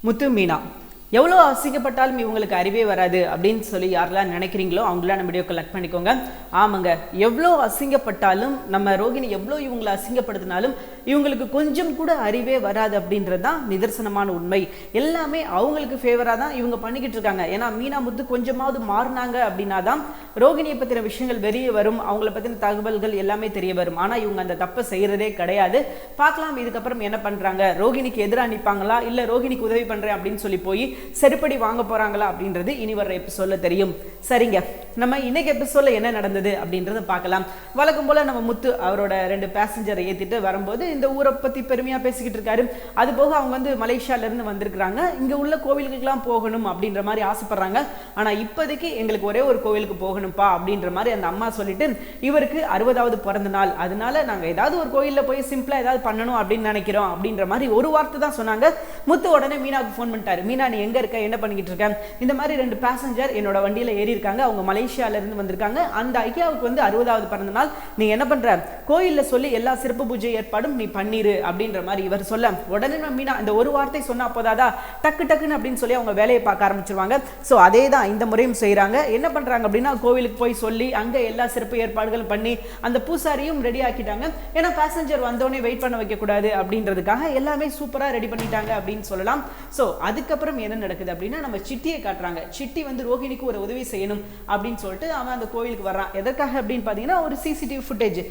முத்து மீனா. எவ்வளோ அசிங்கப்பட்டாலும் இவங்களுக்கு அறிவே வராது அப்படின்னு சொல்லி யாரெல்லாம் நினைக்கிறீங்களோ அவங்களாம் நம்ம வீடியோ கலெக்ட் பண்ணிக்கோங்க. ஆமாங்க எவ்வளோ அசிங்கப்பட்டாலும் நம்ம ரோகிணி எவ்வளோ இவங்களை அசிங்கப்படுத்தினாலும் இவங்களுக்கு கொஞ்சம் கூட அறிவே வராது அப்படின்றது தான் நிதர்சனமான உண்மை. எல்லாமே அவங்களுக்கு ஃபேவராக தான் இவங்க பண்ணிக்கிட்டு இருக்காங்க. ஏன்னா மீனா முத்து கொஞ்சமாவது மாறினாங்க அப்படின்னா தான் ரோகிணியை பற்றின விஷயங்கள் வெளியே வரும். அவங்கள பற்றின தகவல்கள் எல்லாமே தெரிய வரும். ஆனால் இவங்க அந்த தப்பை செய்கிறதே கிடையாது. பார்க்கலாம் இதுக்கப்புறம் என்ன பண்ணுறாங்க ரோகிணிக்கு எதிராக நிற்பாங்களா இல்லை ரோகிணிக்கு உதவி பண்ணுறேன் அப்படின்னு சொல்லி போய் செருப்படி வாங்க போகிறாங்களா அப்படின்றது இனி வர்ற எபிசோடில் தெரியும். சரிங்க. நம்ம இன்னைக்கு எபிசோடில் என்ன நடந்தது அப்படின்றத பார்க்கலாம். வழக்கம் போல் நம்ம முத்து அவரோட ரெண்டு பேசஞ்சரை ஏற்றிட்டு வரும்போது இந்த ஊரை பற்றி பெருமையாக பேசிக்கிட்டு இருக்காரு. அது போக அவங்க வந்து மலேசியாவிலேருந்து வந்திருக்கிறாங்க. இங்கே உள்ள கோவிலுக்கெல்லாம் போகணும் அப்படின்ற மாதிரி ஆசைப்படுறாங்க. ஆனால் இப்போதைக்கு எங்களுக்கு ஒரே ஒரு கோவிலுக்கு போகணும்ப்பா அப்படின்ற மாதிரி அந்த அம்மா சொல்லிட்டு இவருக்கு அறுபதாவது பிறந்த நாள். அதனால நாங்கள் ஏதாவது ஒரு கோயிலில் போய் சிம்பிளாக ஏதாவது பண்ணணும் அப்படின்னு நினைக்கிறோம் அப்படின்ற மாதிரி ஒரு வார்த்தை தான் சொன்னாங்க. முத்து உடனே மீனாவுக்கு ஃபோன் பண்ணிட்டாரு. மீனா நீ எங்கே இருக்க என்ன பண்ணிக்கிட்டு இருக்கேன் இந்த மாதிரி ரெண்டு பேசஞ்சர் என்னோட வண்டியில் ஏறி இருக்காங்க அவங்க மலேசியாவிலேருந்து வந்திருக்காங்க. அந்த ஐயாவுக்கு வந்து அறுபதாவது பிறந்த நாள். நீ என்ன பண்ணுற கோயிலில் சொல்லி எல்லா சிறப்பு பூஜை ஏற்பாடும் நீ பண்ணிரு அப்படின்ற மாதிரி இவர் சொல்ல. உடனே நம்ம மீனா இந்த ஒரு வார்த்தை சொன்னா போதாதா? டக்கு டக்குன்னு அப்படின்னு சொல்லி அவங்க வேலையை பார்க்க ஆரம்பிச்சிருவாங்க. ஸோ அதே தான் இந்த முறையும் செய்கிறாங்க என்ன பண்ணுறாங்க அப்படின்னா கோவிலுக்கு போய் சொல்லி அங்கே எல்லா சிறப்பு ஏற்பாடுகளும் பண்ணி அந்த பூசாரியும் ரெடி ஆக்கிட்டாங்க. ஏன்னா பேசஞ்சர் வந்தோடனே வெயிட் பண்ண வைக்கக்கூடாது அப்படின்றதுக்காக எல்லாமே சூப்பராக ரெடி பண்ணிட்டாங்க அப்படின்னு சொல்லலாம். ஸோ அதுக்கப்புறம் என்ன நடக்குது அப்படின்னா நம்ம சிட்டியை காட்டுறாங்க. சிட்டி வந்து ரோஹிணிக்கு ஒரு உதவி செய்யணும் அப்படின்னு சொல்லிட்டு அவன் அந்த கோயிலுக்கு வர்றான். எதற்காக அப்படின்னு பார்த்தீங்கன்னா ஒரு சிசிடிவி ஃபுட்டேஜ்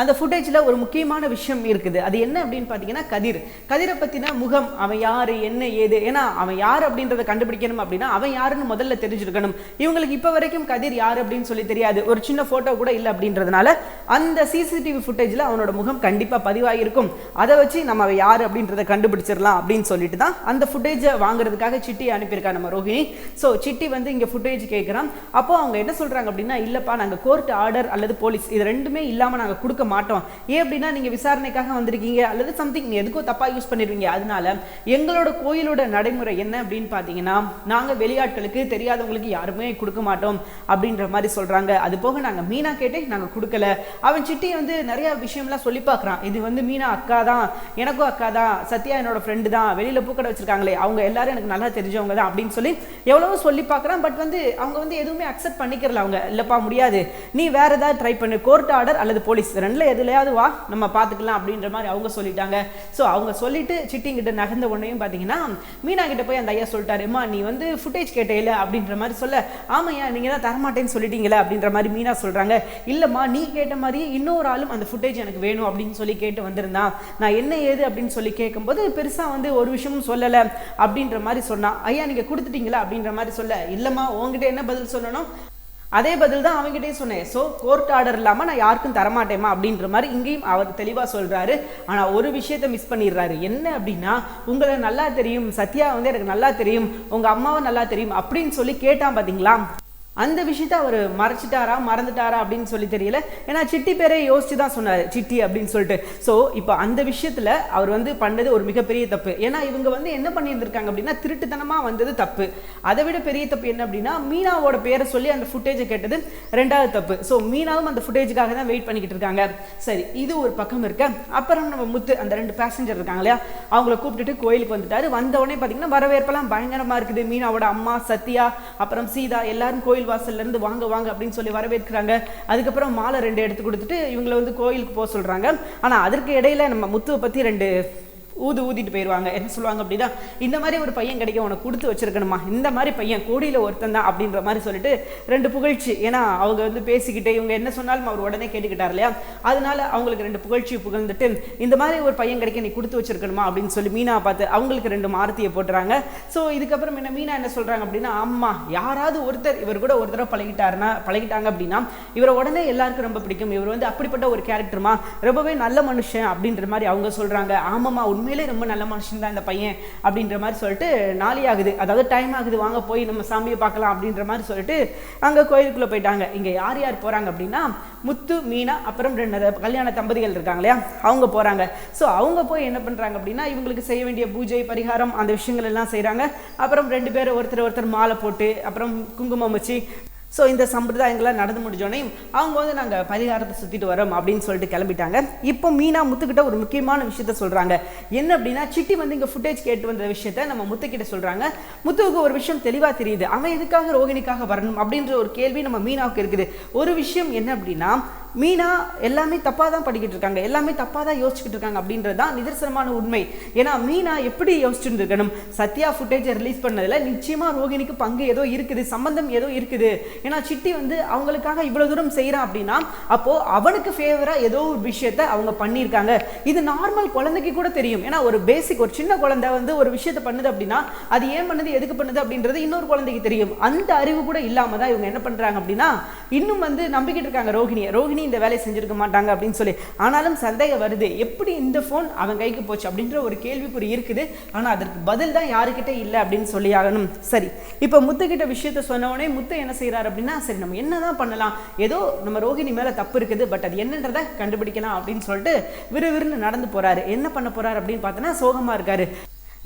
அந்த ஃபுட்டேஜில் ஒரு முக்கியமான விஷயம் இருக்குது. அது என்ன அப்படின்னு பார்த்தீங்கன்னா கதிர். கதிரை பற்றின முகம் அவன் யார் என்ன ஏது? ஏன்னா அவன் யார் அப்படின்றத கண்டுபிடிக்கணும் அப்படின்னா அவன் யாருன்னு முதல்ல தெரிஞ்சிருக்கணும். இவங்களுக்கு இப்போ வரைக்கும் கதிர் யார் அப்படின்னு சொல்லி தெரியாது. ஒரு சின்ன ஃபோட்டோ கூட இல்லை அப்படின்றதுனால அந்த சிசிடிவி ஃபுட்டேஜில் அவனோட முகம் கண்டிப்பாக பதிவாகிருக்கும் அதை வச்சு நம்ம அவன் யார் அப்படின்றத கண்டுபிடிச்சிடலாம் அப்படின்னு சொல்லிட்டு தான் அந்த ஃபுட்டேஜை வாங்குறதுக்காக சிட்டி அனுப்பியிருக்கா நம்ம ரோஹிணி. ஸோ சிட்டி வந்து இங்கே ஃபுட்டேஜ் கேட்குறான் அப்போ அவங்க என்ன சொல்கிறாங்க அப்படின்னா இல்லைப்பா நாங்கள் கோர்ட் ஆர்டர் அல்லது போலீஸ் இது ரெண்டுமே இல்லாமல் நாங்கள் கொடுக்க மாட்டோம். ஏன் அப்படின்னா நீங்கள் விசாரணைக்காக வந்திருக்கீங்க அல்லது சம்திங் எதுக்கோ தப்பாக யூஸ் பண்ணிடுவீங்க அதனால எங்களோட கோயிலோட நடைமுறை என்ன அப்படின்னு பார்த்தீங்கன்னா நாங்கள் வெளியாட்களுக்கு தெரியாதவங்களுக்கு யாருமே கொடுக்க மாட்டோம் அப்படின்ற மாதிரி சொல்கிறாங்க அது போக நாங்கள் மீனா கேட்டே நாங்கள் கொடுக்கல. அவன் சிட்டி வந்து நிறைய விஷயம்லாம் சொல்லி பார்க்குறான். இது வந்து மீனா அக்கா தான் எனக்கும் அக்கா தான் சத்யா என்னோட ஃப்ரெண்டு தான் வெளியில் பூக்கடை வச்சிருக்காங்களே அவங்க எல்லாரும் எனக்கு நல்லா தெரிஞ்சவங்க தான் அப்படின்னு சொல்லி எவ்வளவோ சொல்லி பார்க்குறான். பட் வந்து அவங்க வந்து எதுவுமே அக்செப்ட் பண்ணிக்கிறல அவங்க. இல்லைப்பா முடியாது. நீ வேற ஏதாவது ட்ரை பண்ணு. கோர்ட் ஆர்டர் அல்லது போலீஸ் ரெண்டில் எதுலையாவது வா நம்ம பார்த்துக்கலாம் அப்படின்ற மாதிரி அவங்க சொல்லிட்டாங்க. ஸோ அவங்க சொல்லிட்டு சிட்டிங்கிட்ட நகர்ந்த உடனேயும் பார்த்தீங்கன்னா மீனா கிட்ட போய் அந்த ஐயா சொல்லிட்டாருமா நீ வந்து ஃபுட்டேஜ் கேட்டையில அப்படின்ற மாதிரி சொல்ல ஆமையா நீங்கள் தான் தரமாட்டேன்னு சொல்லிட்டீங்களே அப்படின்ற மாதிரி மீனா சொல்கிறாங்க இல்லைம்மா நீ கேட்ட மாதிரி இன்னொரு ஆளும் அந்த ஃபுட்டேஜ் எனக்கு வேணும் அப்படின்னு சொல்லி கேட்டு வந்திருந்தான் நான் என்ன ஏது அப்படின்னு சொல்லி கேட்கும்போது பெருசாக வந்து ஒரு விஷயமும் சொல்லலை அப்படின்ற மாதிரி சொன்னான் ஐயா நீங்கள் கொடுத்துட்டீங்களா? அப்படின்ற மாதிரி சொல்ல இல்லைம்மா உங்ககிட்ட என்ன பதில் சொல்லணும்? அதே பதில் தான் அவங்ககிட்டயே சொன்னேன். ஸோ கோர்ட் ஆர்டர் இல்லாமல் நான் யாருக்கும் தரமாட்டேமா அப்படின்ற மாதிரி இங்கேயும் அவர் தெளிவாக சொல்கிறாரு ஆனால் ஒரு விஷயத்தை மிஸ் பண்ணிடுறாரு. என்ன அப்படின்னா உங்களை நல்லா தெரியும். சத்யா வந்து எனக்கு நல்லா தெரியும். உங்கள் அம்மாவை நல்லா தெரியும். அப்படின்னு சொல்லி கேட்டான் பார்த்தீங்களா அந்த விஷயத்த அவர் மறைச்சிட்டாரா மறந்துட்டாரா அப்படின்னு சொல்லி தெரியல. ஏன்னா சிட்டி பேரே யோசிச்சு தான் சொன்னார் சிட்டி அப்படின்னு சொல்லிட்டு. ஸோ இப்போ அந்த விஷயத்தில் அவர் வந்து பண்ணது ஒரு மிகப்பெரிய தப்பு. ஏன்னா இவங்க வந்து என்ன பண்ணியிருந்திருக்காங்க அப்படின்னா திருட்டுத்தனமாக வந்தது தப்பு. அதை விட பெரிய தப்பு என்ன அப்படின்னா மீனாவோட பேரை சொல்லி அந்த ஃபுட்டேஜை கேட்டது ரெண்டாவது தப்பு. ஸோ மீனாவும் அந்த ஃபுட்டேஜுக்காக தான் வெயிட் பண்ணிக்கிட்டு இருக்காங்க. சரி இது ஒரு பக்கம் இருக்க. அப்புறம் நம்ம முத்து அந்த ரெண்டு பேசஞ்சர் இருக்காங்க இல்லையா அவங்கள கூப்பிட்டுட்டு கோயிலுக்கு வந்துட்டாரு. வந்த உடனே பார்த்தீங்கன்னா வரவேற்பெல்லாம் பயங்கரமாக இருக்குது. மீனாவோட அம்மா சத்யா அப்புறம் சீதா எல்லாரும் கோயில் வாசல்ல இருந்து வாங்க வாங்க அப்படின்னு சொல்லி வரவேற்கிறாங்க. அதுக்கப்புறம் மாலை ரெண்டு எடுத்து கொடுத்துட்டு இவங்களை வந்து கோயிலுக்கு போக சொல்றாங்க. ஆனா அதற்கு இடையில நம்ம முத்துவை பத்தி ரெண்டு ஊது ஊதிட்டு போயிடுவாங்க என்ன சொல்லுவாங்க அப்படின்னா இந்த மாதிரி ஒரு பையன் கிடைக்க உனக்கு கொடுத்து வச்சிருக்கணுமா? இந்த மாதிரி பையன் கோடியில் ஒருத்தன் தான் அப்படின்ற மாதிரி சொல்லிட்டு ரெண்டு புகழ்ச்சி. ஏன்னா அவங்க வந்து பேசிக்கிட்டே இவங்க என்ன சொன்னாலும் அவர் உடனே கேட்டுக்கிட்டார் இல்லையா? அதனால அவங்களுக்கு ரெண்டு புகழ்ச்சி புகழ்ந்துட்டு இந்த மாதிரி ஒரு பையன் கிடைக்க நீ கொடுத்து வச்சிருக்கணுமா? அப்படின்னு சொல்லி மீனா பார்த்து அவங்களுக்கு ரெண்டு மாருத்தியை போட்டுறாங்க. ஸோ இதுக்கப்புறம் என்ன மீனா என்ன சொல்றாங்க அப்படின்னா அம்மா யாராவது ஒருத்தர் இவர் கூட ஒரு தடவை பழகிட்டாருன்னா பழகிட்டாங்க அப்படின்னா இவரை உடனே எல்லாருக்கும் ரொம்ப பிடிக்கும். இவர் வந்து அப்படிப்பட்ட ஒரு கேரக்டருமா ரொம்பவே நல்ல மனுஷன் அப்படின்ற மாதிரி அவங்க சொல்றாங்க. ஆமாம்மா உண்மை உண்மையிலே ரொம்ப நல்ல மனுஷன் தான் இந்த பையன் அப்படின்ற மாதிரி சொல்லிட்டு நாளி ஆகுது அதாவது டைம் ஆகுது வாங்க போய் நம்ம சாமியை பார்க்கலாம் அப்படின்ற மாதிரி சொல்லிட்டு அங்கே கோயிலுக்குள்ளே போயிட்டாங்க. இங்கே யார் யார் போகிறாங்க அப்படின்னா முத்து மீனா அப்புறம் ரெண்டு கல்யாண தம்பதிகள் இருக்காங்க இல்லையா? அவங்க போகிறாங்க ஸோ அவங்க போய் என்ன பண்ணுறாங்க அப்படின்னா இவங்களுக்கு செய்ய வேண்டிய பூஜை பரிகாரம் அந்த விஷயங்கள் எல்லாம் செய்கிறாங்க அப்புறம் ரெண்டு பேரும் ஒருத்தர் ஒருத்தர் மாலை போட்டு அப்புறம் குங்குமம் வச்சு ஸோ இந்த சம்பிரதாயங்கள்லாம் நடந்து முடிஞ்சோடனே அவங்க வந்து நாங்கள் பரிகாரத்தை சுற்றிட்டு வரோம் அப்படின்னு சொல்லிட்டு கிளம்பிட்டாங்க. இப்போ மீனா முத்துக்கிட்ட ஒரு முக்கியமான விஷயத்த சொல்கிறாங்க என்ன அப்படின்னா சிட்டி வந்து இங்கே ஃபுட்டேஜ் கேட்டு வந்த விஷயத்த நம்ம முத்துக்கிட்ட சொல்கிறாங்க முத்துவுக்கு ஒரு விஷயம் தெளிவாக தெரியுது. அவன் எதுக்காக ரோகிணிக்காக வரணும் அப்படின்ற ஒரு கேள்வி நம்ம மீனாவுக்கு இருக்குது. ஒரு விஷயம் என்ன அப்படின்னா மீனா எல்லாமே தப்பாக தான் படிக்கிட்டு இருக்காங்க. எல்லாமே தப்பாக தான் யோசிச்சுக்கிட்டு இருக்காங்க அப்படின்றது தான் நிதர்சனமான உண்மை. ஏன்னா மீனா எப்படி யோசிச்சுட்டு இருக்கணும் சத்யா ஃபுட்டேஜை ரிலீஸ் பண்ணதில் நிச்சயமாக ரோகிணிக்கு பங்கு ஏதோ இருக்குது சம்பந்தம் ஏதோ இருக்குது. ஏன்னா சிட்டி வந்து அவங்களுக்காக இவ்வளோ தூரம் செய்கிறான் அப்படின்னா அப்போது அவனுக்கு ஃபேவராக ஏதோ ஒரு விஷயத்த அவங்க பண்ணியிருக்காங்க. இது நார்மல் குழந்தைக்கு கூட தெரியும். ஏன்னா ஒரு பேசிக் ஒரு சின்ன குழந்தை வந்து ஒரு விஷயத்தை பண்ணுது அப்படின்னா அது ஏன் பண்ணுது எதுக்கு பண்ணுது அப்படின்றது இன்னொரு குழந்தைக்கு தெரியும். அந்த அறிவு கூட இல்லாமல் தான் இவங்க என்ன பண்ணுறாங்க அப்படின்னா இன்னும் வந்து நம்பிக்கிட்டு இருக்காங்க ரோகிணியை ரோகிணி இந்த வேலையை செஞ்சிருக்க மாட்டாங்க அப்படின்னு சொல்லி. ஆனாலும் சந்தேகம் வருது. எப்படி இந்த ஃபோன் அவன் கைக்கு போச்சு அப்படின்ற ஒரு கேள்விக்குறி இருக்குது. ஆனால் அதற்கு பதில் தான் யாருக்கிட்டே இல்லை அப்படின்னு சொல்லி ஆகணும். சரி. இப்போ முத்துக்கிட்ட விஷயத்த சொன்ன உடனே முத்து என்ன செய்கிறார் அப்படின்னா சரி நம்ம என்ன தான் பண்ணலாம்? ஏதோ நம்ம ரோகிணி மேலே தப்பு இருக்குது. பட் அது என்னன்றதை கண்டுபிடிக்கலாம் அப்படின்னு சொல்லிட்டு விறுவிறுன்னு நடந்து போறாரு. என்ன பண்ண போறாரு அப்படின்னு பார்த்தோன்னா சோகமா இருக்காரு.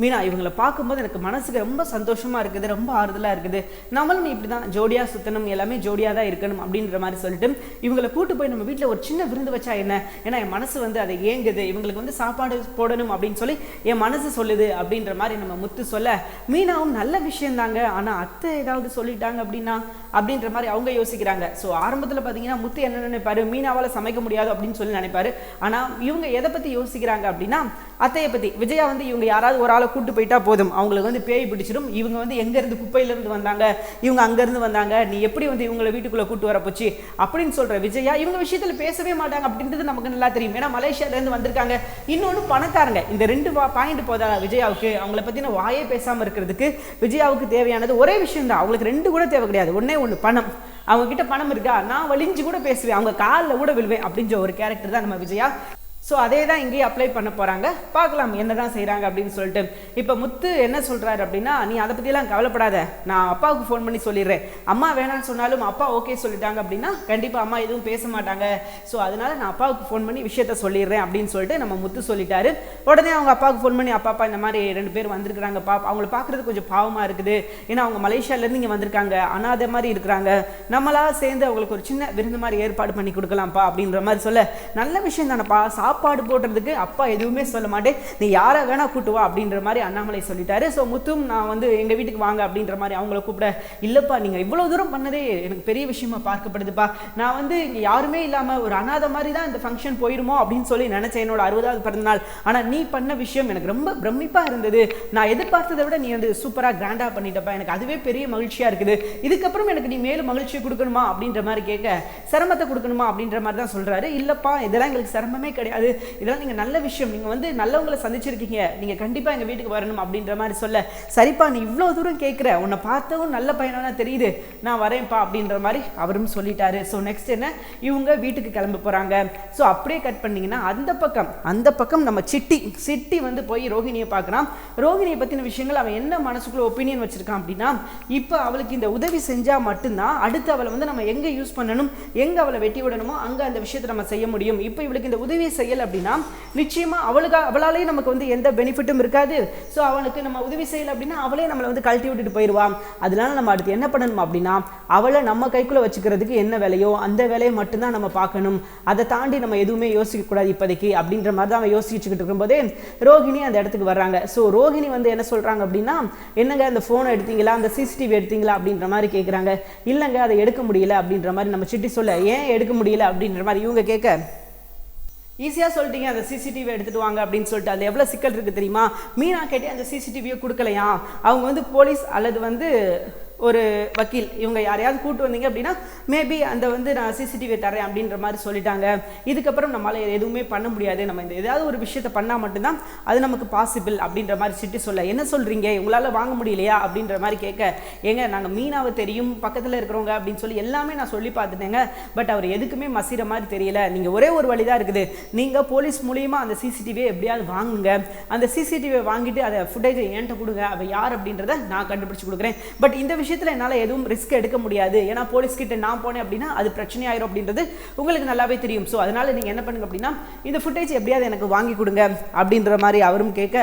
மீனா இவங்களை பார்க்கும்போது எனக்கு மனசுக்கு ரொம்ப சந்தோஷமா இருக்குது ரொம்ப ஆறுதலாக இருக்குது. நம்மளும் இப்படி தான் ஜோடியாக சுற்றணும் எல்லாமே ஜோடியாக தான் இருக்கணும் அப்படின்ற மாதிரி சொல்லிட்டு இவங்களை கூட்டு போய் நம்ம வீட்டில் ஒரு சின்ன விருந்து வச்சா என்ன? ஏன்னா என் மனசு வந்து அதை ஏங்குது. இவங்களுக்கு வந்து சாப்பாடு போடணும் அப்படின்னு சொல்லி என் மனசு சொல்லுது அப்படின்ற மாதிரி நம்ம முத்து சொல்ல மீனாவும் நல்ல விஷயம் தாங்க ஆனால் அத்தை ஏதாவது சொல்லிட்டாங்க அப்படின்னா? அப்படின்ற மாதிரி அவங்க யோசிக்கிறாங்க. ஸோ ஆரம்பத்தில் பார்த்தீங்கன்னா முத்து என்ன நினைப்பாரு? மீனாவால் சமைக்க முடியாது அப்படின்னு சொல்லி நினைப்பாரு. ஆனால் இவங்க எதை பற்றி யோசிக்கிறாங்க அப்படின்னா அத்தையை பற்றி விஜயா வந்து இவங்க யாராவது ஒரு ஆள் கூட்டு போயிட்டா போதும். அவங்களுக்கு வந்து பேய் பிடிச்சிடும் இவங்க வந்து எங்கேருந்து குப்பையிலேருந்து வந்தாங்க? இவங்க அங்கேருந்து வந்தாங்க. நீ எப்படி வந்து இவங்களை வீட்டுக்குள்ளே கூட்டு வர போச்சு? அப்படின்னு சொல்கிற விஜயா இவங்க விஷயத்தில் பேசவே மாட்டாங்க அப்படின்றது நமக்கு நல்லா தெரியும். ஏன்னா மலேசியாவிலேருந்து வந்திருக்காங்க. இன்னொன்று பணக்காரங்க. இந்த ரெண்டு பாயிண்ட் போதா விஜயாவுக்கு? அவங்கள பற்றின வாயே பேசாமல் இருக்கிறதுக்கு விஜயாவுக்கு தேவையானது ஒரே விஷயம் தான் அவங்களுக்கு ரெண்டு கூட தேவை கிடையாது. ஒன்றே ஒன்று பணம். அவங்க கிட்ட பணம் இருக்கா? நான் வலிஞ்சு கூட பேசுவேன். அவங்க காலில் கூட விழுவேன் அப்படின்ற ஒரு கேரக்டர் தான் நம்ம விஜயா. ஸோ அதே தான் இங்கேயும் அப்ளை பண்ண போகிறாங்க பார்க்கலாம் என்ன தான் செய்கிறாங்க அப்படின்னு சொல்லிட்டு. இப்போ முத்து என்ன சொல்கிறாரு அப்படின்னா நீ அதை பற்றியெல்லாம் கவலைப்படாத. நான் அப்பாவுக்கு ஃபோன் பண்ணி சொல்லிடுறேன். அம்மா வேணாம்னு சொன்னாலும் அப்பா ஓகே சொல்லிட்டாங்க அப்படின்னா கண்டிப்பாக அம்மா எதுவும் பேச மாட்டாங்க. ஸோ அதனால நான் அப்பாவுக்கு ஃபோன் பண்ணி விஷயத்த சொல்லிடுறேன் அப்படின்னு சொல்லிட்டு நம்ம முத்து சொல்லிட்டாரு. உடனே அவங்க அப்பாவுக்கு ஃபோன் பண்ணி அப்பா அப்பா இந்த மாதிரி ரெண்டு பேர் வந்திருக்கிறாங்க. பா அவங்கள பார்க்குறது கொஞ்சம் பாவமாக இருக்குது. ஏன்னா அவங்க மலேசியாலேருந்து இங்கே வந்திருக்காங்க. அனாதை மாதிரி இருக்கிறாங்க. நம்மளாக சேர்ந்து அவங்களுக்கு ஒரு சின்ன விருந்து மாதிரி ஏற்பாடு பண்ணி கொடுக்கலாம்ப்பா அப்படின்ற மாதிரி சொல்ல நல்ல விஷயம் தானப்பா. சாப்பாடு போடுறதுக்கு அப்பா எதுவுமே சொல்ல மாட்டேன். நீ யாரை வேணா கூட்டு வா அப்படின்ற மாதிரி அண்ணாமலை சொல்லிட்டாரு. ஸோ முத்தும் நான் வந்து எங்கள் வீட்டுக்கு வாங்க அப்படின்ற மாதிரி அவங்கள கூப்பிட இல்லைப்பா நீங்கள் இவ்வளோ தூரம் பண்ணதே எனக்கு பெரிய விஷயமா பார்க்கப்படுதுப்பா. நான் வந்து இங்கே யாருமே இல்லாமல் ஒரு அனாத மாதிரி தான் இந்த ஃபங்க்ஷன் போயிருமோ அப்படின்னு சொல்லி நினச்சேன் என்னோட அறுபதாவது பிறந்தநாள். ஆனால் நீ பண்ண விஷயம் எனக்கு ரொம்ப பிரமிப்பாக இருந்தது. நான் எதிர்பார்த்ததை விட நீ வந்து சூப்பராக கிராண்டாக பண்ணிட்டப்பா. எனக்கு அதுவே பெரிய மகிழ்ச்சியாக இருக்குது. இதுக்கப்புறம் எனக்கு நீ மேலும் மகிழ்ச்சியை கொடுக்கணுமா அப்படின்ற மாதிரி கேட்க சிரமத்தை கொடுக்கணுமா? அப்படின்ற மாதிரி தான் சொல்கிறாரு இல்லைப்பா இதெல்லாம் எங்களுக்கு சிரமமே கிடையாது. இதெல்லாம் நீங்கள் நல்ல விஷயம். நீங்கள் வந்து நல்லவங்களை சந்திச்சிருக்கீங்க. நீங்கள் கண்டிப்பாக எங்கள் வீட்டுக்கு வரணும் அப்படின்ற மாதிரி சொல்ல. சரிப்பா நீ இவ்வளோ தூரம் கேட்குற உன்னை பார்த்தவும் நல்ல பையனாக தெரியுது. நான் வரேன்ப்பா அப்படின்ற மாதிரி அவரும் சொல்லிட்டாரு. ஸோ நெக்ஸ்ட் என்ன? இவங்க வீட்டுக்கு கிளம்ப போகிறாங்க ஸோ அப்படியே கட் பண்ணீங்கன்னா அந்த பக்கம் அந்த பக்கம் நம்ம சிட்டி சிட்டி வந்து போய் ரோஹிணியை பார்க்குறான் ரோஹிணியை பற்றின விஷயங்கள் அவன் என்ன மனசுக்குள்ள ஒப்பீனியன் வச்சிருக்கான் அப்படின்னா இப்போ அவளுக்கு இந்த உதவி செஞ்சால் மட்டும்தான் அடுத்து அவளை வந்து நம்ம எங்கே யூஸ் பண்ணணும் எங்கே அவளை வெட்டி விடணுமோ அங்கே அந்த விஷயத்தை நம்ம செய்ய முடியும். இப்போ இவளுக்கு இந்த உதவியை செயல் அப்படின்னா நிச்சயமாக அவளுக்கு அவளாலே நமக்கு வந்து எந்த பெனிஃபிட்டும் இருக்காது. ஸோ அவளுக்கு நம்ம உதவி செய்யலை அப்படின்னா அவளே நம்மளை வந்து கழட்டி விட்டுட்டு போயிடுவான் அதனால நம்ம அடுத்து என்ன பண்ணணும் அப்படின்னா அவளை நம்ம கைக்குள்ளே வச்சுக்கிறதுக்கு என்ன வேலையோ அந்த வேலையை மட்டும்தான் நம்ம பார்க்கணும். அதை தாண்டி நம்ம எதுவுமே யோசிக்கக்கூடாது இப்போதைக்கு அப்படின்ற மாதிரி தான் அவன் யோசிச்சுக்கிட்டு இருக்கும்போதே ரோகிணி அந்த இடத்துக்கு வர்றாங்க. ஸோ ரோகிணி வந்து என்ன சொல்கிறாங்க அப்படின்னா என்னங்க அந்த ஃபோனை எடுத்தீங்களா? அந்த சிசிடிவி எடுத்தீங்களா? அப்படின்ற மாதிரி கேட்குறாங்க இல்லைங்க அதை எடுக்க முடியல அப்படின்ற மாதிரி நம்ம சிட்டி சொல்ல ஏன் எடுக்க முடியல அப்படின்ற மாதிரி இவங்க கேட்க ஈஸியாக சொல்லிட்டீங்க அந்த சிசிடிவி எடுத்துகிட்டு வாங்க அப்படின்னு சொல்லிட்டு. அது எவ்வளோ சிக்கல் இருக்குது தெரியுமா? மீனா கேட்டே அந்த சிசிடிவியை கொடுக்கலையா? அவங்க வந்து போலீஸ் அல்லது வந்து ஒரு வக்கீல். இவங்க யாரையாவது கூட்டு வந்தீங்க அப்படின்னா மேபி அந்த வந்து நான் சிசிடிவி தரேன் அப்படின்ற மாதிரி சொல்லிட்டாங்க. இதுக்கப்புறம் நம்மளால் எதுவுமே பண்ண முடியாது. நம்ம இந்த ஏதாவது ஒரு விஷயத்த பண்ணால் மட்டும்தான் அது நமக்கு பாசிபிள் அப்படின்ற மாதிரி சிட்டி சொல்ல. என்ன சொல்கிறீங்க உங்களால் வாங்க முடியலையா? அப்படின்ற மாதிரி கேட்க ஏங்க நாங்கள் மீனாவை தெரியும் பக்கத்தில் இருக்கிறவங்க அப்படின்னு சொல்லி எல்லாமே நான் சொல்லி பார்த்துட்டேங்க. பட் அவர் எதுக்குமே மசிற மாதிரி தெரியல. நீங்கள் ஒரே ஒரு வழி தான் இருக்குது. நீங்கள் போலீஸ் மூலியமாக அந்த சிசிடிவியை எப்படியாவது வாங்குங்க. அந்த சிசிடிவியை வாங்கிட்டு அதை ஃபுட்டேஜை என்கிட்ட கொடுங்க. அவள் யார் அப்படின்றத நான் கண்டுபிடிச்சி கொடுக்குறேன். பட் இந்த விஷயம் விஷயத்தில் என்னால் எதுவும் ரிஸ்க் எடுக்க முடியாது. ஏன்னா போலீஸ் கிட்ட நான் போனேன் அப்படின்னா அது பிரச்சனையாயிரும் அப்படின்றது உங்களுக்கு நல்லாவே தெரியும். ஸோ அதனால நீங்கள் என்ன பண்ணுங்க அப்படின்னா இந்த ஃபுட்டேஜ் எப்படியாவது எனக்கு வாங்கி கொடுங்க அப்படின்ற மாதிரி அவரும் கேட்க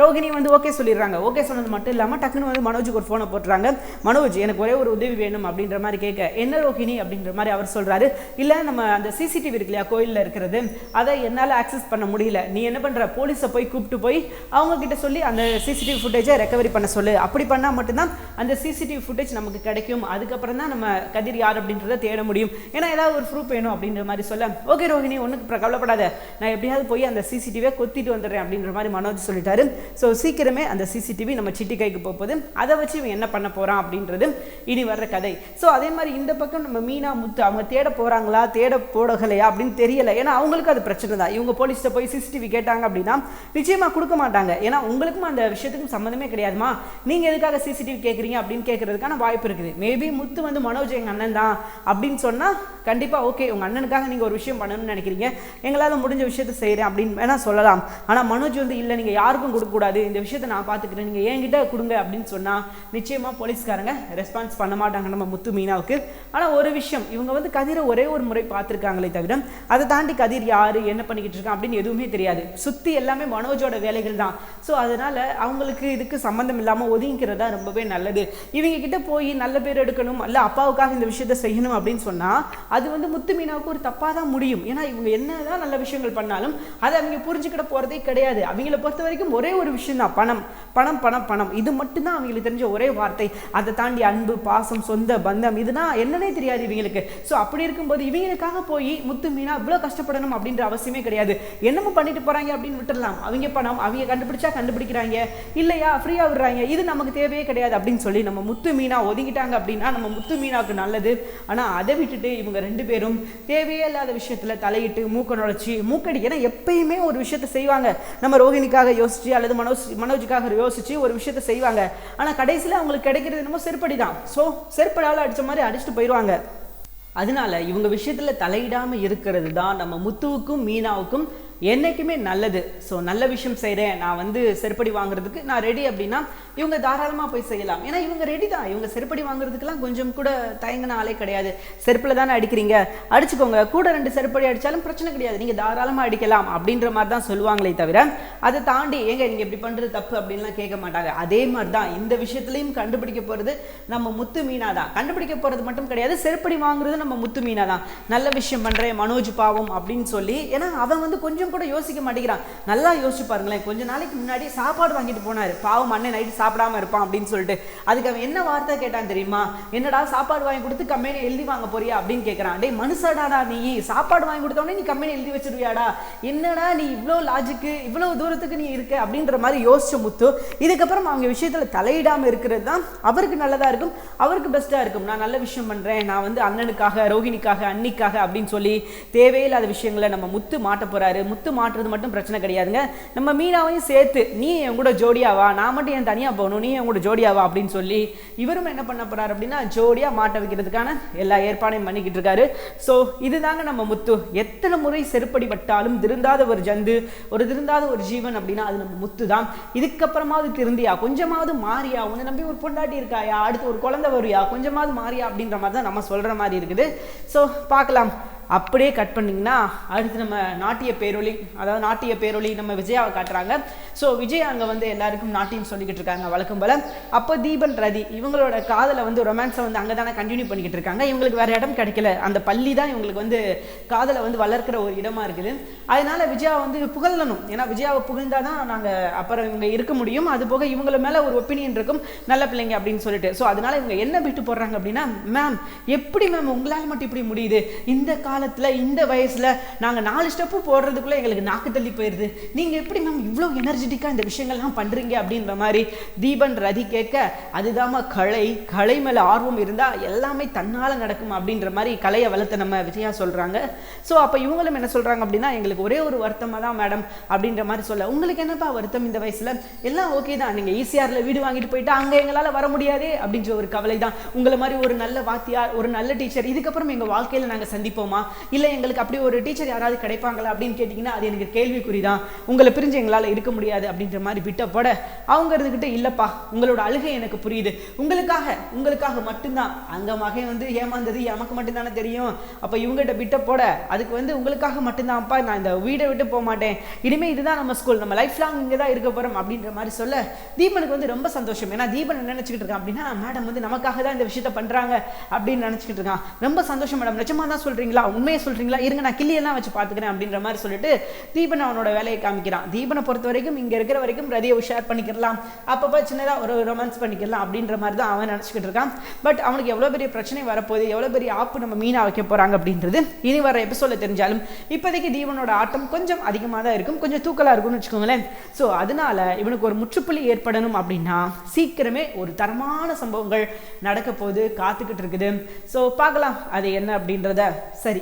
ரோகிணி வந்து ஓகே சொல்லிடுறாங்க. ஓகே சொன்னது மட்டும் இல்லாமல் டக்குன்னு வந்து மனோஜுக்கு ஒரு ஃபோனை போட்டுறாங்க. மனோஜ் எனக்கு ஒரே ஒரு உதவி வேணும் அப்படின்ற மாதிரி கேட்க என்ன ரோகிணி? அப்படின்ற மாதிரி அவர் சொல்றாரு. இல்லை நம்ம அந்த சிசிடிவி இருக்கு இல்லையா கோயிலில் இருக்கிறது அதை என்னால் ஆக்சஸ் பண்ண முடியல. நீ என்ன பண்ற? போலீஸை போய் கூப்பிட்டு போய் அவங்க கிட்ட சொல்லி அந்த சிசிடிவி ஃபுட்டேஜை ரெக்கவரி பண்ண சொல்லு. அப்படி பண்ணால் மட்டும்தான் அந்த சிசிடிவி ஃபுட்டேஜ் நமக்கு கிடைக்கும். அதுக்கப்புறம் தான் நம்ம கதிர் யார் அப்படின்றத தேட முடியும். ஏன்னா ஏதாவது ஒரு ப்ரூஃப் வேணும் அப்படின்ற மாதிரி சொல்ல ஓகே ரோஹிணி ஒன்றுக்கு கவலைப்படாத. நான் எப்படியாவது போய் அந்த சிசிடிவியை கொத்திட்டு வந்துடுறேன். அப்படின்ற மாதிரி மனோஜ் சொல்லிட்டாரு. ஸோ சீக்கிரமே அந்த சிசிடிவி நம்ம சிட்டி கைக்கு போகுது. அதை வச்சு இவன் என்ன பண்ண போறான் அப்படின்றது இனி வர்ற கதை. ஸோ அதே மாதிரி இந்த பக்கம் நம்ம மீனா முத்து அவங்க தேட போகிறாங்களா தேட போடகலையா அப்படின்னு தெரியலை. ஏன்னா அவங்களுக்கு அது பிரச்சனை தான். இவங்க போலீஸ்கிட்ட போய் சிசிடிவி கேட்டாங்க அப்படின்னா நிச்சயமா கொடுக்க மாட்டாங்க. ஏன்னா உங்களுக்கும் அந்த விஷயத்துக்கும் சம்மந்தமே கிடையாதுமா. நீங்க எதுக்காக சிசிடிவி கேட்குறீங்க அப்படின்னு கேட்குறது கேட்கறதுக்கான வாய்ப்பு இருக்குது. மேபி முத்து வந்து மனோஜ் எங்க அண்ணன் தான் அப்படின்னு சொன்னால் கண்டிப்பாக ஓகே உங்க அண்ணனுக்காக நீங்க ஒரு விஷயம் பண்ணணும்னு நினைக்கிறீங்க. எங்களால் முடிஞ்ச விஷயத்தை செய்கிறேன் அப்படின்னு வேணால் சொல்லலாம். ஆனால் மனோஜ் வந்து இல்லை நீங்கள் யாருக்கும் கொடுக்கக்கூடாது இந்த விஷயத்தை நான் பார்த்துக்கிறேன் நீங்கள் என்கிட்ட கொடுங்க அப்படின்னு சொன்னால் நிச்சயமாக போலீஸ்காரங்க ரெஸ்பான்ஸ் பண்ண மாட்டாங்க. நம்ம முத்து மீனாவுக்கு. ஆனால் ஒரு விஷயம் இவங்க வந்து கதிரை ஒரே ஒரு முறை பார்த்துருக்காங்களே தவிர அதை தாண்டி கதிர் யார் என்ன பண்ணிக்கிட்டு இருக்கான் அப்படின்னு எதுவுமே தெரியாது. சுற்றி எல்லாமே மனோஜோட வேலைகள் தான். ஸோ அதனால் அவங்களுக்கு இதுக்கு சம்மந்தம் இல்லாமல் ஒதுங்கிக்கிறதா ரொம்பவே நல்லது. இவங்க கிட்ட போய் நல்ல பேர் எடுக்கணும் அல்ல அப்பாவுக்காக இந்த விஷயத்த செய்யணும் அப்படின்னு சொன்னால் அது வந்து முத்து மீனாவுக்கு ஒரு தப்பாக தான் முடியும். ஏன்னா இவங்க என்னதான் நல்ல விஷயங்கள் பண்ணாலும் அதை அவங்க புரிஞ்சுக்கிட போகிறதே கிடையாது. அவங்கள பொறுத்த வரைக்கும் ஒரே ஒரு விஷயம் தான் பணம். பணம் பணம் பணம். இது மட்டும்தான் அவங்களுக்கு தெரிஞ்ச ஒரே வார்த்தை. அதை தாண்டி அன்பு பாசம் சொந்த பந்தம் இதுனா என்னன்னே தெரியாது இவங்களுக்கு. ஸோ அப்படி இருக்கும்போது இவங்களுக்காக போய் முத்து மீனா இவ்வளோ கஷ்டப்படணும் அப்படின்ற அவசியமே கிடையாது. என்னமோ பண்ணிட்டு போறாங்க அப்படின்னு விட்டுடலாம். அவங்க பணம் அவங்க கண்டுபிடிச்சா கண்டுபிடிக்கிறாங்க. இல்லையா ஃப்ரீயாக விடுறாங்க. இது நமக்கு தேவையே கிடையாது அப்படின்னு சொல்லி நம்ம முத்து முத்து மீனா ஒதுங்கிட்டாங்க அப்படின்னா நம்ம முத்து மீனாவுக்கு நல்லது. ஆனால் அதை விட்டுட்டு இவங்க ரெண்டு பேரும் தேவையே இல்லாத விஷயத்தில் தலையிட்டு மூக்க நுழைச்சி மூக்கடி ஏன்னா எப்பயுமே ஒரு விஷயத்த செய்வாங்க. நம்ம ரோஹிணிக்காக யோசிச்சு அல்லது மனோஜ் மனோஜுக்காக யோசிச்சு ஒரு விஷயத்த செய்வாங்க. ஆனால் கடைசியில் அவங்களுக்கு கிடைக்கிறது என்னமோ செருப்படி தான் ஸோ செருப்படால் அடித்த மாதிரி அடிச்சுட்டு போயிடுவாங்க அதனால இவங்க விஷயத்தில் தலையிடாமல் இருக்கிறது தான் நம்ம முத்துவுக்கும் மீனாவுக்கும் என்றைக்குமே நல்லது. ஸோ நல்ல விஷயம் செய்கிறேன் நான் வந்து செருப்படி வாங்குறதுக்கு நான் ரெடி அப்படின்னா இவங்க தாராளமாக போய் செய்யலாம். ஏன்னா இவங்க ரெடி தான். இவங்க செருப்படி வாங்குறதுக்குலாம் கொஞ்சம் கூட தயங்கின ஆளே கிடையாது. செருப்பில் தானே அடிக்கிறீங்க? அடிச்சுக்கோங்க. கூட ரெண்டு செருப்படி அடித்தாலும் பிரச்சனை கிடையாது. நீங்கள் தாராளமாக அடிக்கலாம் அப்படின்ற மாதிரி தான் சொல்லுவாங்களே தவிர அதை தாண்டி ஏங்க நீங்கள் இப்படி பண்ணுறது தப்பு அப்படின்லாம் கேட்க மாட்டாங்க. அதே மாதிரி தான் இந்த விஷயத்துலையும் கண்டுபிடிக்க போகிறது நம்ம முத்து மீனா தான். கண்டுபிடிக்க போகிறது மட்டும் கிடையாது. செருப்படி வாங்குறது நம்ம முத்து மீனா தான். நல்ல விஷயம் பண்ணுறேன் மனோஜ் பாவம் அப்படின்னு சொல்லி. ஏன்னா அவன் வந்து கொஞ்சம் கூட யோசிக்க மாட்டேங்கிறான். நல்லா யோசிச்சு பாருங்களேன். கொஞ்ச நாளைக்கு முன்னாடி சாப்பாடு வாங்கிட்டு போனார். பாவம் அண்ணன் நைட்டு சாப்பிடாம இருப்பான் அப்படின்னு சொல்லிட்டு. அதுக்கு அவன் என்ன வார்த்தை கேட்டான் தெரியுமா? என்னடா சாப்பாடு வாங்கி கொடுத்து கம்பெனி எழுதி வாங்க போறியா அப்படின்னு கேட்குறான் டே மனுஷடாடா நீ? சாப்பாடு வாங்கி கொடுத்தவொடனே நீ கம்பெனி எழுதி வச்சிருவியாடா? என்னடா நீ இவ்வளோ லாஜிக்கு இவ்வளோ தூரத்துக்கு நீ இருக்க அப்படின்ற மாதிரி யோசிச்ச முத்து இதுக்கப்புறம் அவங்க விஷயத்துல தலையிடாம இருக்கிறது தான் அவருக்கு நல்லதா இருக்கும் அவருக்கு பெஸ்ட்டாக இருக்கும். நான் நல்ல விஷயம் பண்றேன். நான் வந்து அண்ணனுக்காக ரோஹிணிக்காக அன்னிக்காக அப்படின்னு சொல்லி தேவையில்லாத விஷயங்களை நம்ம முத்து மாட்ட போறாரு. முத்து மாட்டுறது மட்டும் பிரச்சனை கிடையாதுங்க. நம்ம மீனாவையும் சேர்த்து நீ என் கூட ஜோடியாவா நான் மட்டும் என் தனியா போகணும். நீ என் கூட ஜோடியாவா அப்படின்னு சொல்லி இவரும் என்ன பண்ண போறாரு அப்படின்னா ஜோடியா மாட்ட வைக்கிறதுக்கான எல்லா ஏற்பாடையும் பண்ணிக்கிட்டு இருக்காரு. ஸோ இதுதாங்க நம்ம முத்து. எத்தனை முறை செருப்படி பட்டாலும் திருந்தாத ஒரு ஜந்து ஒரு திருந்தாத ஒரு ஜீவன் அப்படின்னா அது நம்ம முத்து தான் இதுக்கப்புறமாவது திருந்தியா? கொஞ்சமாவது மாறியா? உன்னை நம்பி ஒரு பொண்டாட்டி இருக்காயா? அடுத்து ஒரு குழந்தை வருயா? கொஞ்சமாவது மாறியா? அப்படின்ற மாதிரி தான் நம்ம சொல்ற மாதிரி இருக்குது. ஸோ பார்க்கலாம். அப்படியே கட் பண்ணிங்கன்னா அடுத்து நம்ம நாட்டிய பேரொழி அதாவது நாட்டிய பேரொழி நம்ம விஜயாவை காட்டுறாங்க. ஸோ விஜய் அங்கே வந்து எல்லாருக்கும் நாட்டியம் சொல்லிக்கிட்டு இருக்காங்க வழக்கம் போல். அப்போ தீபன் ரதி இவங்களோட காதலை வந்து ரொமான்ஸை வந்து அங்கே தானே கண்டினியூ பண்ணிக்கிட்டு இருக்காங்க. இவங்களுக்கு வேற இடம் கிடைக்கல. அந்த பள்ளி தான் இவங்களுக்கு வந்து காதலை வந்து வளர்க்குற ஒரு இடமா இருக்குது. அதனால விஜயா வந்து புகழணும். ஏன்னா விஜயாவை புகழ்ந்தால் தான் நாங்கள் அப்புறம் இவங்க இருக்க முடியும். அது போக இவங்கள மேலே ஒரு ஒப்பீனியன் இருக்கும். நல்ல பிள்ளைங்க அப்படின்னு சொல்லிட்டு. ஸோ அதனால இவங்க என்ன விட்டு போடுறாங்க அப்படின்னா மேம் எப்படி மேம் உங்களால் மட்டும் இப்படி முடியுது? இந்த காலத்தில் இந்த வயசில் நாங்கள் நாலு ஸ்டெப்பு போடுறதுக்குள்ளே எங்களுக்கு நாக்கு தள்ளி போயிடுது நீங்கள் எப்படி மேம் இவ்வளோ எனர்ஜெட்டிக்காக இந்த விஷயங்கள்லாம் பண்ணுறீங்க அப்படின்ற மாதிரி தீபன் ரதி கேட்க அதுதாம்மா கலை. கலை மேலே ஆர்வம் இருந்தால் எல்லாமே தன்னால் நடக்கும் அப்படின்ற மாதிரி கலையை வளர்த்த நம்ம விஜயா சொல்கிறாங்க ஸோ அப்போ இவங்களும் என்ன சொல்கிறாங்க அப்படின்னா எங்களுக்கு ஒரே ஒரு வருத்தமாக தான் மேடம் அப்படின்ற மாதிரி சொல்ல. உங்களுக்கு என்னப்பா வருத்தம் இந்த வயசில்? எல்லாம் ஓகே தான். நீங்கள் ஈசிஆரில் வீடு வாங்கிட்டு போயிட்டு அங்கே எங்களால் வர முடியாதே அப்படின்ற ஒரு கவலை தான் உங்களை மாதிரி ஒரு நல்ல வாத்தியார் ஒரு நல்ல டீச்சர் இதுக்கப்புறம் எங்கள் வாழ்க்கையில் நாங்கள் சந்திப்போமா? இல்லை எங்களுக்கு அப்படி ஒரு டீச்சர் யாராவது கிடைப்பாங்களா? அப்படின்னு கேட்டிங்கன்னா அது எனக்கு கேள்விக்குறி தான் உங்களை பிரிஞ்சு எங்களால் இருக்க முடியாது. அப்படின்ற மாதிரி விட்ட அவங்க இருந்துக்கிட்டு இல்லைப்பா உங்களோட அழுகை எனக்கு புரியுது. உங்களுக்காக உங்களுக்காக மட்டும்தான். அங்கே மகன் வந்து ஏமாந்தது எமக்கு மட்டும்தானே தெரியும். அப்போ இவங்ககிட்ட விட்ட போட அதுக்கு வந்து உங்களுக்காக மட்டும்தான்ப்பா நான் இந்த வீடை விட்டு போக மாட்டேன். இனிமேல் இதுதான் நம்ம ஸ்கூல் நம்ம லைஃப் லாங் இங்கே தான் இருக்க போகிறோம் அப்படின்ற மாதிரி சொல்ல தீபனுக்கு வந்து ரொம்ப சந்தோஷம். ஏன்னா தீபன் என்ன நினச்சிக்கிட்டு இருக்கான் அப்படின்னா மேடம் வந்து நமக்காக தான் இந்த விஷயத்த பண்ணுறாங்க அப்படின்னு நினச்சிக்கிட்டு இருக்கான். ரொம்ப சந்தோஷம் மேடம். நிஜமாக தான் சொல்கிறீங்களா உண்மையை சொல்கிறீங்களா இருங்க நான் கிள்ளியெல்லாம் வச்சு பார்த்துக்கிறேன் அப்படின்ற மாதிரி சொல்லிட்டு தீபன் அவனோட வேலையை காமிக்கிறான். தீபனை பொறுத்த வரைக்கும் இங்கே இருக்கிற வரைக்கும் ரதியை ஷேர் பண்ணிக்கலாம் அப்பப்போ சின்னதாக ஒரு ரொமான்ஸ் பண்ணிக்கலாம் அப்படின்ற மாதிரி தான் அவன் நினச்சிக்கிட்டு இருக்கான். பட் அவனுக்கு எவ்வளோ பெரிய பிரச்சனை வரப்போகுது? எவ்வளோ பெரிய ஆப்பு நம்ம மீனாக வைக்க போகிறாங்க அப்படின்றது இனி வர எபிசோட தெரிஞ்சாலும் இப்போதைக்கு தீபனோட ஆட்டம் கொஞ்சம் அதிகமாக தான் இருக்கும். கொஞ்சம் தூக்கலாக இருக்கும்னு வச்சுக்கோங்களேன். ஸோ அதனால இவனுக்கு ஒரு முற்றுப்புள்ளி ஏற்படணும் அப்படின்னா சீக்கிரமே ஒரு தரமான சம்பவங்கள் நடக்க போகுது காத்துக்கிட்டு இருக்குது. ஸோ பார்க்கலாம் அது என்ன அப்படின்றத. சரி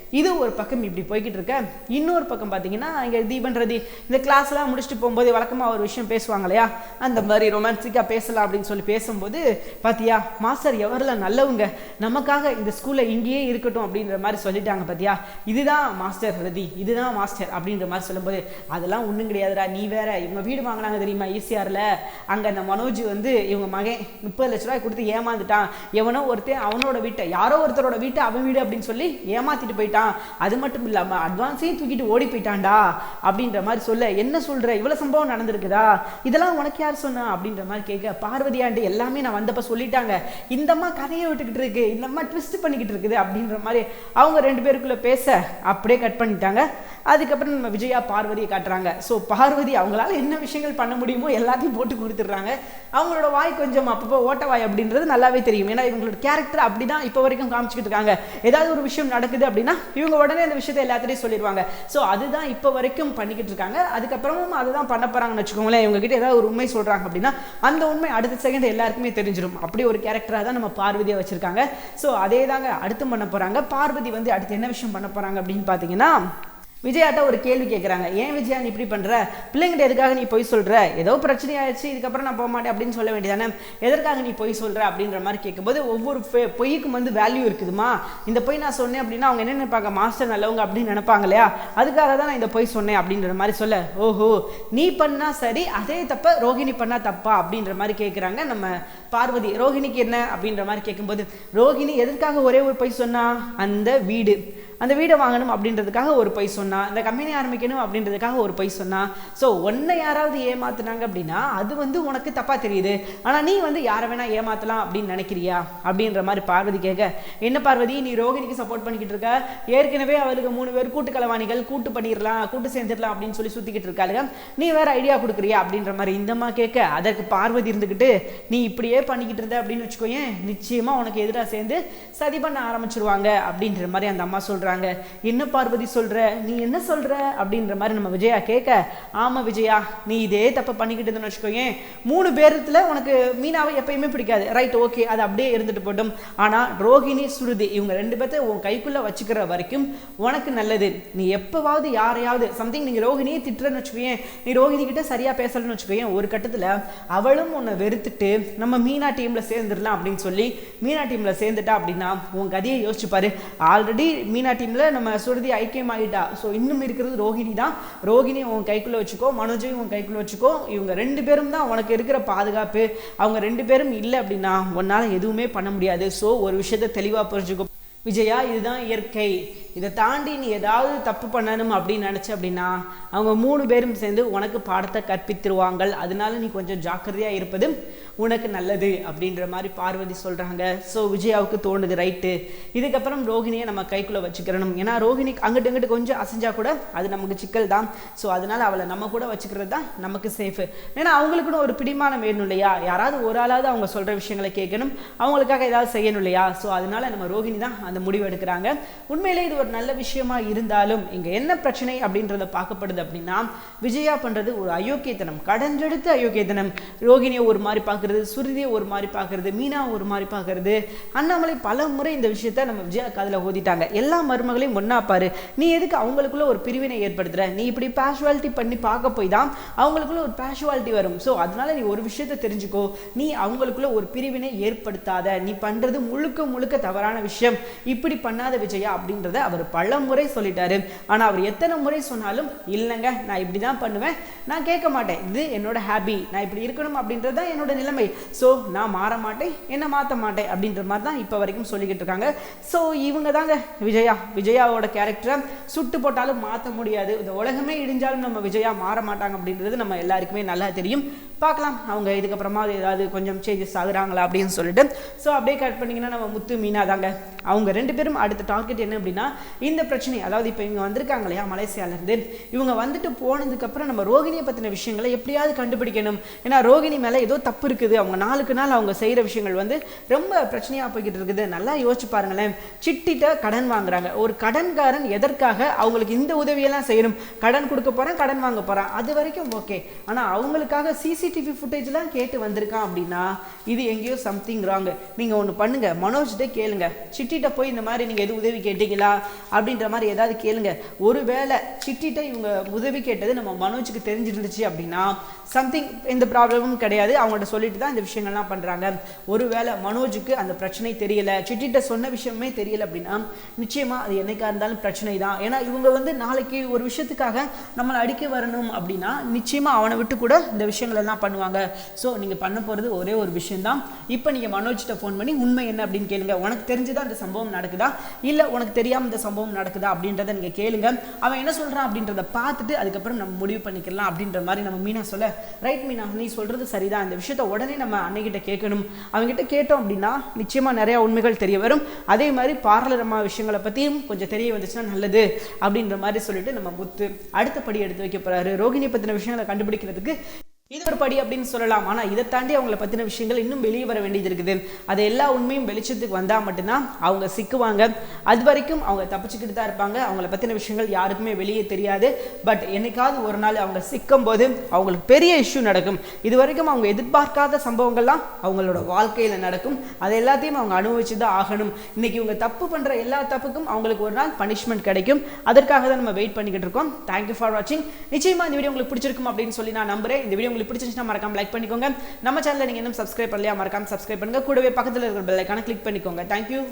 இது ஒரு பக்கம் இப்படி போய்கிட்டு இருக்க. இன்னொரு பக்கம் பார்த்தீங்கன்னா இங்கே தீபன் ரதி இந்த கிளாஸ்லாம் முடிச்சுட்டு போகும்போது வழக்கமாக ஒரு விஷயம் பேசுவாங்க இல்லையா? அந்த மாதிரி ரொமான்டிக்காக பேசலாம் அப்படின்னு சொல்லி பேசும்போது பார்த்தியா மாஸ்டர் எவரில் நல்லவங்க. நமக்காக இந்த ஸ்கூலில் இங்கேயே இருக்கட்டும் அப்படின்ற மாதிரி சொல்லிட்டாங்க பாத்தியா? இதுதான் மாஸ்டர் ரதி இதுதான் மாஸ்டர் அப்படின்ற மாதிரி சொல்லும்போது அதெல்லாம் ஒன்றும் கிடையாதுடா நீ வேற இவங்க வீடு வாங்கினாங்க தெரியுமா ஈசிஆரில்? அங்கே அந்த மனோஜ் வந்து இவங்க மகன் முப்பது லட்ச ரூபாய் கொடுத்து ஏமாந்துட்டான். எவனோ ஒருத்தன் அவனோட வீட்டை யாரோ ஒருத்தரோட வீட்டை அவன் வீடு அப்படின்னு சொல்லி ஏமாத்திட்டு போயிட்டான். அது மட்டும் இல்லாமல் அட்வான்ஸையும் தூக்கிட்டு ஓடி போயிட்டான்டா அப்படின்ற மாதிரி சொல்ல என்ன சொல்கிற இவ்வளோ சம்பவம் நடந்திருக்குதா? இதெல்லாம் உனக்கு யார் சொன்னா? அப்படின்ற மாதிரி கேட்க பார்வதியாண்டு எல்லாமே நான் வந்தப்போ சொல்லிட்டாங்க. இந்தம்மா கதையை விட்டுக்கிட்டு இருக்கு. இந்தம்மா ட்விஸ்ட் பண்ணிக்கிட்டு இருக்குது. அப்படின்ற மாதிரி அவங்க ரெண்டு பேருக்குள்ளே பேச அப்படியே கட் பண்ணிட்டாங்க. அதுக்கப்புறம் நம்ம விஜயா பார்வதியை காட்டுறாங்க. ஸோ பார்வதி அவங்களால என்ன விஷயங்கள் பண்ண முடியுமோ எல்லாத்தையும் போட்டு கொடுத்துட்றாங்க. அவங்களோட வாய் கொஞ்சம் அப்பப்போ ஓட்ட வாய் அப்படின்றது நல்லாவே தெரியும். ஏன்னா இவங்களோட கேரக்டர் அப்படி தான் இப்போ வரைக்கும் காமிச்சிக்கிட்டு இருக்காங்க. ஏதாவது ஒரு விஷயம் நடக்குது அப்படின்னா இவங்க உடனே அந்த விஷயத்தை எல்லாத்திலையும் சொல்லிடுவாங்க. ஸோ அதுதான் இப்போ வரைக்கும் பண்ணிக்கிட்டு இருக்காங்க. அதுக்கப்புறமும் அதுதான் பண்ண போகிறாங்கன்னு வச்சுக்கோங்களேன். இவங்ககிட்ட ஏதாவது ஒரு உண்மை சொல்கிறாங்க அப்படின்னா அந்த உண்மை அடுத்த செகண்ட் எல்லாருக்குமே தெரிஞ்சிடும் அப்படி ஒரு கேரக்டராக தான் நம்ம பார்வதியை வச்சுருக்காங்க. ஸோ அதே தாங்க அடுத்து பண்ண போகிறாங்க பார்வதி வந்து அடுத்து என்ன விஷயம் பண்ண போகிறாங்க அப்படின்னு பார்த்தீங்கன்னா விஜயாட்ட ஒரு கேள்வி கேட்குறாங்க ஏன் விஜயா நீ இப்படி பண்ணுற பிள்ளைங்கிட்ட எதுக்காக நீ பொய் சொல்கிற ஏதோ பிரச்சனை ஆயிடுச்சு இதுக்கப்புறம் நான் போக மாட்டேன் அப்படின்னு சொல்ல வேண்டியதானே? எதற்காக நீ பொய் சொல்கிற அப்படின்ற மாதிரி கேட்கும்போது ஒவ்வொரு பொ- பொய்க்கும் வந்து வேல்யூ இருக்குதுமா இந்த பொய் நான் சொன்னேன் அப்படின்னா அவங்க என்ன நினைப்பாங்க? மாஸ்டர் நல்லவங்க அப்படின்னு நினைப்பாங்க இல்லையா? அதுக்காக தான் நான் இந்த பொய் சொன்னேன் அப்படின்ற மாதிரி சொல்ல. ஓஹோ நீ பண்ணால் சரி அதே தப்ப ரோஹிணி பண்ணால் தப்பா? அப்படின்ற மாதிரி கேட்குறாங்க நம்ம பார்வதி. ரோஹிணிக்கு என்ன? அப்படின்ற மாதிரி கேட்கும்போது ரோஹிணி எதற்காக ஒரே ஒரு பொய் சொன்னா? அந்த வீடு. அந்த வீடை வாங்கணும் அப்படின்றதுக்காக ஒரு பொய் சொன்னா. இந்த கம்பெனி ஆரம்பிக்கணும் அப்படின்றதுக்காக ஒரு பொய் சொன்னா ஸோ உன்னை யாராவது ஏமாத்துனாங்க அப்படின்னா அது வந்து உனக்கு தப்பா தெரியுது. ஆனா நீ வந்து யாரை வேணா ஏமாத்தலாம் அப்படின்னு நினைக்கிறியா? அப்படின்ற மாதிரி பார்வதி கேட்க என்ன பார்வதி நீ ரோகிணிக்கு சப்போர்ட் பண்ணிக்கிட்டு இருக்க? ஏற்கனவே அவளுக்கு மூணு பேர் கூட்டு கலவாணிகள் கூட்டு பண்ணிடலாம் கூட்டு சேர்ந்துடலாம் அப்படின்னு சொல்லி சுத்திக்கிட்டு இருக்காளுங்க நீ வேற ஐடியா கொடுக்குறியா? அப்படின்ற மாதிரி இந்தம்மா கேட்க அதற்கு பார்வதி இருந்துக்கிட்டு நீ இப்படியே பண்ணிக்கிட்டு இருந்த அப்படின்னு வச்சுக்கோயேன் நிச்சயமா உனக்கு எதிராக சேர்ந்து சதி பண்ண ஆரம்பிச்சிருவாங்க அப்படின்ற மாதிரி அந்த அம்மா சொல்றாங்க. என்ன பார்வதி சொல்ற? நீ என்ன சொல்ற அப்படின்ற மாதிரி நம்ம விஜயா கேட்க ஆமா விஜயா நீ இதே தப்பு பண்ணிக்கிட்டு இருந்தேன்னு வச்சுக்கோயேன். மூணு பேரத்தில் உனக்கு மீனாவை எப்பயுமே பிடிக்காது. ரைட் ஓகே அது அப்படியே இருந்துட்டு போட்டும் ஆனால் ரோஹிணி சுருதி இவங்க ரெண்டு பேர்த்த உன் கைக்குள்ள வச்சுக்கிற வரைக்கும் உனக்கு நல்லது. நீ எப்போவாவது யாரையாவது சம்திங் நீங்கள் ரோஹிணியை திட்டுறன்னு வச்சுக்கோயேன். நீ ரோஹிணி கிட்ட சரியாக பேசலன்னு வச்சுக்கோயேன். ஒரு கட்டத்தில் அவளும் உன்னை வெறுத்துட்டு நம்ம மீனா டீமில் சேர்ந்துடலாம் அப்படின்னு சொல்லி மீனா டீமில் சேர்ந்துட்டா அப்படின்னா உன் கதையை யோசிச்சுப்பாரு. ஆல்ரெடி மீனா டீமில் நம்ம சுருதி ஐக்கியமாகிட்டா ஸோ இன்னும் இருக்கிறது ரோஹிணி தான். ரோஹிணி உன் கைக்குள்ள வச்சுக்கோ மனோஜையும் உன் கைக்குள்ள வச்சுக்கோ. இவங்க ரெண்டு பேரும் தான் உனக்கு இருக்கிற பாதுகாப்பு. அவங்க ரெண்டு பேரும் இல்லை அப்படின்னா உன்னால எதுவுமே பண்ண முடியாது. ஸோ ஒரு விஷயத்தை தெளிவா புரிஞ்சுக்கோ. விஜயா இதுதான் இயற்கை. இதை தாண்டி நீ ஏதாவது தப்பு பண்ணணும் அப்படின்னு நினச்ச அப்படின்னா அவங்க மூணு பேரும் சேர்ந்து உனக்கு பாடத்தை கற்பித்திருவாங்கள். அதனால நீ கொஞ்சம் ஜாக்கிரதையாக இருப்பது உனக்கு நல்லது அப்படின்ற மாதிரி பார்வதி சொல்கிறாங்க ஸோ விஜயாவுக்கு தோணுது ரைட்டு இதுக்கப்புறம் ரோஹிணியை நம்ம கைக்குள்ளே வச்சுக்கிறணும். ஏன்னா ரோஹிணி அங்கிட்டு இங்கிட்டு கொஞ்சம் அசைஞ்சா கூட அது நமக்கு சிக்கல் தான். ஸோ அதனால அவளை நம்ம கூட வச்சுக்கிறது தான் நமக்கு சேஃபு ஏன்னா அவங்களுக்குன்னு ஒரு பிடிமானம் வேணும் இல்லையா? யாராவது ஒரு ஆளாவது அவங்க சொல்கிற விஷயங்களை கேட்கணும். அவங்களுக்காக ஏதாவது செய்யணும் இல்லையா? ஸோ அதனால நம்ம ரோஹிணி தான் அந்த முடிவு எடுக்கிறாங்க. உண்மையிலே இது ஒரு நல்ல விஷயமா இருந்தாலும் இங்கே என்ன பிரச்சனை அப்படின்றத பார்க்கப்படுது அப்படின்னா விஜயா பண்ணுறது ஒரு அயோக்கியத்தனம். கடஞ்செடுத்த அயோக்கியத்தனம். ரோகிணியை ஒரு மாதிரி பார்க்கறது சுருதியை ஒரு மாதிரி பார்க்கறது மீனா ஒரு மாதிரி பார்க்கறது. அண்ணாமலை பல முறை இந்த விஷயத்த நம்ம விஜயா காதில் ஓதிட்டாங்க எல்லா மருமகளையும் ஒன்றா பாரு. நீ எதுக்கு அவங்களுக்குள்ள ஒரு பிரிவினை ஏற்படுத்துற? நீ இப்படி பேஷுவாலிட்டி பண்ணி பார்க்க போய் தான் அவங்களுக்குள்ள ஒரு பேஷுவாலிட்டி வரும். ஸோ அதனால நீ ஒரு விஷயத்த தெரிஞ்சுக்கோ. நீ அவங்களுக்குள்ள ஒரு பிரிவினை ஏற்படுத்தாத. நீ பண்றது முழுக்க முழுக்க தவறான விஷயம். இப்படி பண்ணாத விஜயா அப்படின்றத அவர் பல முறை சொல்லிட்டாரு. ஆனா அவர் எத்தனை முறை சொன்னாலும் இல்லைங்க நான் இப்படி தான் பண்ணுவேன். நான் கேட்க மாட்டேன். இது என்னோட ஹாபி. நான் இப்படி இருக்கணும் அப்படின்றது தான் என்னோட நிலைமை. ஸோ நான் மாற மாட்டேன். என்ன மாற்ற மாட்டேன். அப்படின்ற மாதிரி தான் இப்போ வரைக்கும் சொல்லிக்கிட்டு இருக்காங்க. ஸோ இவங்க தாங்க விஜயா. விஜயாவோட கேரக்டரை சுட்டு போட்டாலும் மாற்ற முடியாது. இந்த உலகமே இடிஞ்சாலும் நம்ம விஜயா மாற மாட்டாங்க அப்படின்றது நம்ம எல்லாருக்குமே நல்லா தெரியும். பார்க்கலாம் அவங்க இதுக்கப்புறமா ஏதாவது கொஞ்சம் சேஞ்சஸ் ஆகுறாங்களா அப்படின்னு சொல்லிட்டு. ஸோ அப்படியே கட் பண்ணிங்கன்னா நம்ம முத்து மீனா தாங்க அவங்க ரெண்டு பேரும் அடுத்த டார்கெட் என்ன அப்படின்னா இந்த பிரச்சனை அதாவது இப்போ இவங்க வந்திருக்காங்க இல்லையா மலேசியாவிலேருந்து இவங்க வந்துட்டு போனதுக்கப்புறம் நம்ம ரோகிணியை பற்றின விஷயங்களை எப்படியாவது கண்டுபிடிக்கணும். ஏன்னா ரோகிணி மேலே ஏதோ தப்பு இருக்குது. அவங்க நாளுக்கு நாள் அவங்க செய்கிற விஷயங்கள் வந்து ரொம்ப பிரச்சனையாக போய்கிட்டு இருக்குது. நல்லா யோசிச்சு பாருங்களேன். சிட்டிட்ட கடன் வாங்குறாங்க. ஒரு கடன்காரன் எதற்காக அவங்களுக்கு இந்த உதவியெல்லாம் செய்யணும்? கடன் கொடுக்க போகிறேன் கடன் வாங்க போகிறான் அது வரைக்கும் ஓகே. ஆனால் அவங்களுக்காக சிசிடிவி ஃபுட்டேஜ்லாம் கேட்டு வந்திருக்கான் அப்படின்னா இது எங்கேயோ சம்திங் ராங் நீங்கள் ஒன்று பண்ணுங்க. மனோஜ்கிட்ட கேளுங்க. சிட்டிட்ட போய் இந்த மாதிரி நீங்கள் எது உதவி கேட்டீங்களா? அப்படின்ற மாதிரி ஏதாவது கேளுங்க. ஒருவேளை சிட்டிட்ட இவங்க உதவி கேட்டது நம்ம மனோஜுக்கு தெரிஞ்சிருந்துச்சு அப்படின்னா சம்திங் எந்த ப்ராப்ளமும் கிடையாது. அவங்கள்ட்ட சொல்லிட்டு தான் இந்த விஷயங்கள்லாம் பண்ணுறாங்க ஒருவேளை மனோஜுக்கு அந்த பிரச்சனை தெரியல சிட்டிட்ட சொன்ன விஷயமே தெரியல அப்படின்னா நிச்சயமாக அது என்னைக்கா இருந்தாலும் பிரச்சனை தான். ஏன்னா இவங்க வந்து நாளைக்கு ஒரு விஷயத்துக்காக நம்மளை அடிக்க வரணும் அப்படின்னா நிச்சயமாக அவனை விட்டு கூட இந்த விஷயங்கள் எல்லாம் பண்ணுவாங்க. ஸோ நீங்கள் பண்ண போகிறது ஒரே ஒரு விஷயம்தான். இப்போ நீங்கள் மனோஜ்கிட்ட ஃபோன் பண்ணி உண்மை என்ன? அப்படின்னு கேளுங்க. உனக்கு தெரிஞ்சுதான் இந்த சம்பவம் நடக்குதா? இல்லை உனக்கு தெரியாமல் இந்த சம்பவம் நடக்குதா அப்படின்றத நீங்கள் கேளுங்க. அவன் என்ன சொல்கிறான் அப்படின்றத பார்த்துட்டு அதுக்கப்புறம் நம்ம முடிவு பண்ணிக்கலாம் அப்படின்ற மாதிரி நம்ம மீனா சொல்ல ரைட் மீனா நீ சொல்கிறது சரிதான். இந்த விஷயத்த உடனே நம்ம அன்னைக்கிட்ட கேட்கணும். அவங்ககிட்ட கேட்டோம் அப்படின்னா நிச்சயமாக நிறையா உண்மைகள் தெரிய வரும். அதே மாதிரி பாரலரமா விஷயங்களை பற்றியும் கொஞ்சம் தெரிய வந்துச்சுன்னா நல்லது அப்படின்ற மாதிரி சொல்லிட்டு நம்ம முத்து அடுத்த படி எடுத்து வைக்க போகிறாரு ரோகிணி பற்றின விஷயங்களை கண்டுபிடிக்கிறதுக்கு இது ஒரு படி அப்படின்னு சொல்லலாம். ஆனால் இதை தாண்டி அவங்கள பற்றின விஷயங்கள் இன்னும் வெளியே வர வேண்டியது இருக்குது. அது எல்லா உண்மையும் வெளிச்சத்துக்கு வந்தால் மட்டும்தான் அவங்க சிக்குவாங்க. அது வரைக்கும் அவங்க தப்பிச்சுக்கிட்டு தான் இருப்பாங்க. அவங்கள பற்றின விஷயங்கள் யாருக்குமே வெளியே தெரியாது. பட் என்னைக்காவது ஒரு நாள் அவங்க சிக்கும் போது அவங்களுக்கு பெரிய இஷ்யூ நடக்கும். இது வரைக்கும் அவங்க எதிர்பார்க்காத சம்பவங்கள்லாம் அவங்களோட வாழ்க்கையில் நடக்கும். அது எல்லாத்தையும் அவங்க அனுபவிச்சு தான் ஆகணும். இன்னைக்கு இவங்க தப்பு பண்ணுற எல்லா தப்புக்கும் அவங்களுக்கு ஒரு நாள் பனிஷ்மெண்ட் கிடைக்கும். அதற்காக தான் நம்ம வெயிட் பண்ணிக்கிட்டு இருக்கோம். தேங்க்யூ ஃபார் வாட்சிங் நிச்சயமாக இந்த வீடியோ உங்களுக்கு பிடிச்சிருக்கும் அப்படின்னு சொல்லி நான் நம்புறேன். இந்த வீடியோ உங்களுக்கு பிடிச்சிருந்துச்சுன்னா மறக்காம லைக் பண்ணிக்கோங்க. நம்ம சேனலில் நீங்கள் இன்னும் சப்ஸ்கிரைப் பண்ணலையா மறக்காம சப்ஸ்கிரைப் பண்ணுங்க. கூடவே பக்கத்தில் இருக்கிற பெல் ஐக்கான கிளிக் பண்ணிக்கோங்க. தேங்க்யூ